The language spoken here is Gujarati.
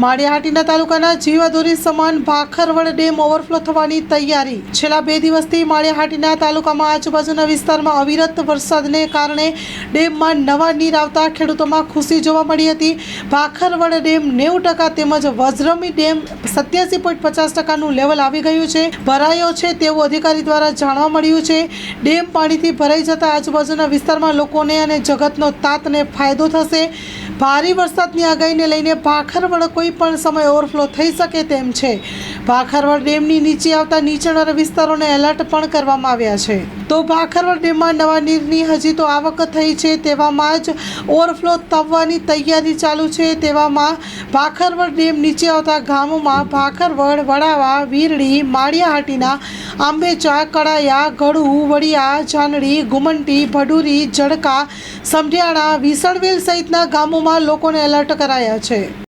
માળિયાહાટીના તાલુકાના જીવાદોરી સમાન ભાખરવડ ડેમ ઓવરફ્લો થવાની તૈયારી. છેલ્લા બે દિવસથી માળિયાહાટીના તાલુકામાં આજુબાજુના વિસ્તારમાં અવિરત વરસાદને કારણે ડેમમાં નવા નીર આવતા ખેડૂતોમાં ખુશી જોવા મળી હતી. ભાખરવડ ડેમ નેવું ટકા તેમજ વજ્રમી ડેમ સત્યાસી પોઈન્ટ પચાસ ટકાનું લેવલ આવી ગયું છે. ભરાયો છે તેવું અધિકારી દ્વારા જાણવા મળ્યું છે. ડેમ પાણીથી ભરાઈ જતા આજુબાજુના વિસ્તારમાં લોકોને અને જગતનો તાતને ફાયદો થશે. ભારે વરસાદની આગાહીને લઈને ભાખરવડ કોઈ પણ સમય ઓવરફ્લો થઈ શકે તેમ છે. ભાખરવડ ડેમની નીચે આવતા નીચાણવાળા વિસ્તારોને એલર્ટ પણ કરવામાં આવ્યા છે. તો ભાખરવડ ડેમમાં નવા નીરની હજી તો આવક થઈ છે તેવામાં જ ઓવરફ્લો થવાની તૈયારી ચાલુ છે. તેવામાં ભાખરવડ ડેમ નીચે આવતા ગામોમાં ભાખરવડ, વડાવા, વીરડી, માળિયાહાટીના આંબેચા, કડાયા, ગળુ, વડિયા જાનડી ગુમંટી ભડુરી જડકા સમઢિયાળા, વિસણવેલ સહિતના ગામોમાં લોકોને એલર્ટ કરાયા છે.